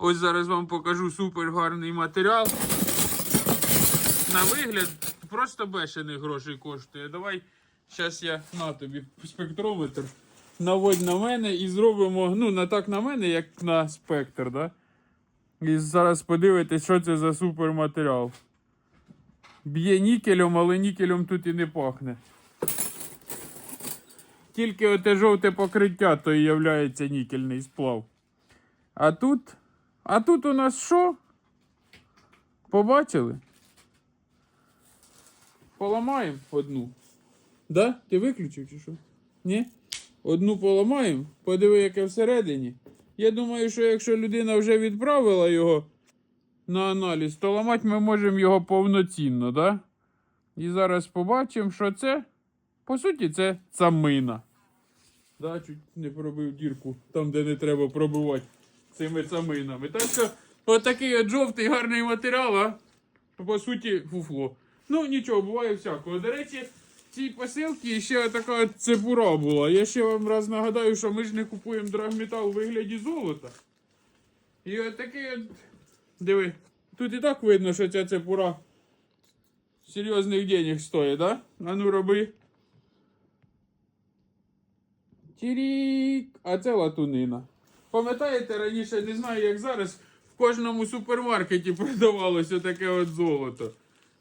Ось зараз вам покажу супер гарний матеріал. На вигляд просто бешених грошей коштує. Давай, зараз я на тобі спектрометр. Наводь на мене і зробимо, ну, не так на мене, як на спектр, да? І зараз подивитесь, що це за суперматеріал. Б'є нікелем, але нікелем тут і не пахне. Тільки оте жовте покриття, то і являється нікельний сплав. А тут. А тут у нас що? Побачили? Поламаємо одну. Да? Ти виключив чи що? Ні? Одну поламаємо, подиви, яке всередині. Я думаю, що якщо людина вже відправила його на аналіз, то ламати ми можемо його повноцінно, да? І зараз побачимо, що це. По суті, це цамина. Да, чуть не пробив дірку там, де не треба пробивати цими цаминами. Так що, отакий от жовтий гарний матеріал, а по суті, фуфло. Ну, нічого, буває всякого. До речі, в цій посилці ще така от цепура була. Я ще вам раз нагадаю, що ми ж не купуємо драгметал у вигляді золота. І от такий от. Диви, тут і так видно, що ця цепура серйозних денег стоїть, да? А ну роби. Тірік! А це латунина. Пам'ятаєте, раніше не знаю, як зараз, в кожному супермаркеті продавалося таке от золото.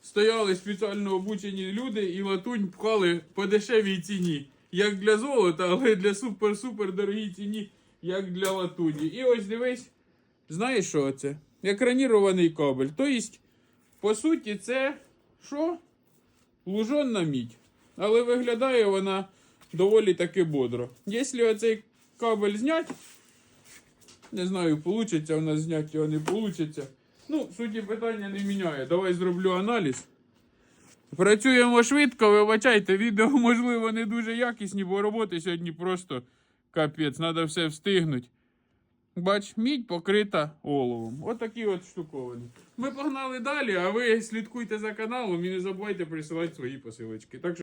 Стояли спеціально обучені люди і латунь пхали по дешевій ціні. Як для золота, але для супер-супер дорогій ціні, як для латуні. І ось дивись, знаєш що це? Екранірований кабель. Тобто, по суті, це що? Лужонна мідь. Але виглядає вона доволі таки бодро. Якщо оцей кабель зняти, не знаю, вийде у нас зняти його не вийде. Ну, суті питання не міняє. Давай зроблю аналіз. Працюємо швидко, вибачайте, відео, можливо, не дуже якісні, бо роботи сьогодні просто капець, треба все встигнути. Бач, мідь покрита оловом. Отакі от штуковини. Ми погнали далі, а ви слідкуйте за каналом і не забувайте присилати свої посилочки. Так що